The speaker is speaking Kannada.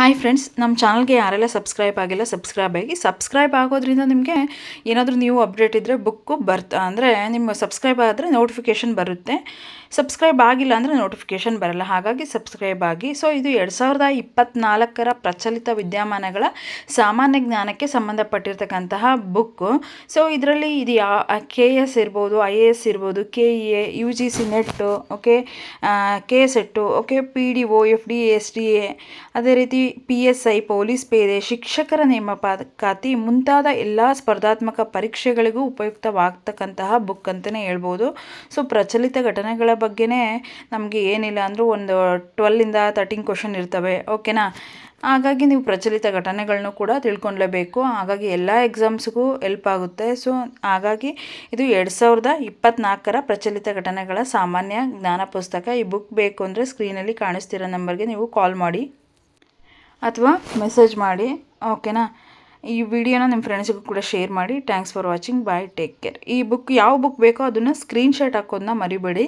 ಹಾಯ್ ಫ್ರೆಂಡ್ಸ್ ನಮ್ಮ ಚಾನಲ್ಗೆ ಯಾರೆಲ್ಲ ಸಬ್ಸ್ಕ್ರೈಬ್ ಆಗಿಲ್ಲ ಸಬ್ಸ್ಕ್ರೈಬ್ ಆಗಿ. ಸಬ್ಸ್ಕ್ರೈಬ್ ಆಗೋದ್ರಿಂದ ನಿಮಗೆ ಏನಾದರೂ ನೀವು ಅಪ್ಡೇಟ್ ಇದ್ದರೆ ಬುಕ್ಕು ಬರ್ತಾ, ಅಂದರೆ ನಿಮ್ಮ ಸಬ್ಸ್ಕ್ರೈಬ್ ಆದರೆ ನೋಟಿಫಿಕೇಷನ್ ಬರುತ್ತೆ. ಸಬ್ಸ್ಕ್ರೈಬ್ ಆಗಿಲ್ಲ ಅಂದರೆ ನೋಟಿಫಿಕೇಷನ್ ಬರಲ್ಲ. ಹಾಗಾಗಿ ಸಬ್ಸ್ಕ್ರೈಬ್ ಆಗಿ. ಸೊ ಇದು ಎರಡು ಸಾವಿರದ ಇಪ್ಪತ್ತ್ನಾಲ್ಕರ ಪ್ರಚಲಿತ ವಿದ್ಯಮಾನಗಳ ಸಾಮಾನ್ಯ ಜ್ಞಾನಕ್ಕೆ ಸಂಬಂಧಪಟ್ಟಿರ್ತಕ್ಕಂತಹ ಬುಕ್ಕು ಸೊ ಇದರಲ್ಲಿ ಇದು ಯಾ ಕೆ ಎಸ್ ಇರ್ಬೋದು ಐ ಎ ಎಸ್ ಇರ್ಬೋದು K E A U G C net okay K set okay P D O F D S D A ಅದೇ ರೀತಿ ಪಿ ಎಸ್ ಐ ಪೊಲೀಸ್ ಪೇದೆ ಶಿಕ್ಷಕರ ನೇಮಕಾತಿ ಮುಂತಾದ ಎಲ್ಲ ಸ್ಪರ್ಧಾತ್ಮಕ ಪರೀಕ್ಷೆಗಳಿಗೂ ಉಪಯುಕ್ತವಾಗ್ತಕ್ಕಂತಹ ಬುಕ್ ಅಂತಲೇ ಹೇಳ್ಬೋದು. ಸೊ, ಪ್ರಚಲಿತ ಘಟನೆಗಳ ಬಗ್ಗೆನೇ ನಮಗೆ ಏನಿಲ್ಲ ಅಂದರೂ ಒಂದು ಟ್ವೆಲ್ಲಿಂದ ತರ್ಟೀನ್ ಕ್ವಶನ್ ಇರ್ತವೆ. ಓಕೆನಾ ಹಾಗಾಗಿ ನೀವು ಪ್ರಚಲಿತ ಘಟನೆಗಳನ್ನೂ ಕೂಡ ತಿಳ್ಕೊಳ್ಲೇಬೇಕು ಹಾಗಾಗಿ ಎಲ್ಲ ಎಕ್ಸಾಮ್ಸ್ಗೂ ಎಲ್ಪ್ ಆಗುತ್ತೆ. ಸೊ ಹಾಗಾಗಿ ಇದು ಎರಡು ಸಾವಿರದ ಇಪ್ಪತ್ತ್ನಾಲ್ಕರ ಪ್ರಚಲಿತ ಘಟನೆಗಳ ಸಾಮಾನ್ಯ ಜ್ಞಾನ ಪುಸ್ತಕ. ಈ ಬುಕ್ ಬೇಕು ಅಂದರೆ ಸ್ಕ್ರೀನಲ್ಲಿ ಕಾಣಿಸ್ತಿರೋ ನಂಬರ್ಗೆ ನೀವು ಕಾಲ್ ಮಾಡಿ. ಅಥವಾ ಮೆಸೇಜ್ ಮಾಡಿ ಓಕೆನಾ ಈ ವಿಡಿಯೋನ ನಿಮ್ಮ ಫ್ರೆಂಡ್ಸಿಗೂ ಕೂಡ ಶೇರ್ ಮಾಡಿ thanks for watching bye take care ಈ ಬುಕ್ ಯಾವ ಬುಕ್ ಬೇಕೋ ಅದನ್ನು ಸ್ಕ್ರೀನ್ಶಾಟ್ ಹಾಕೋದನ್ನ ಮರಿಬೇಡಿ.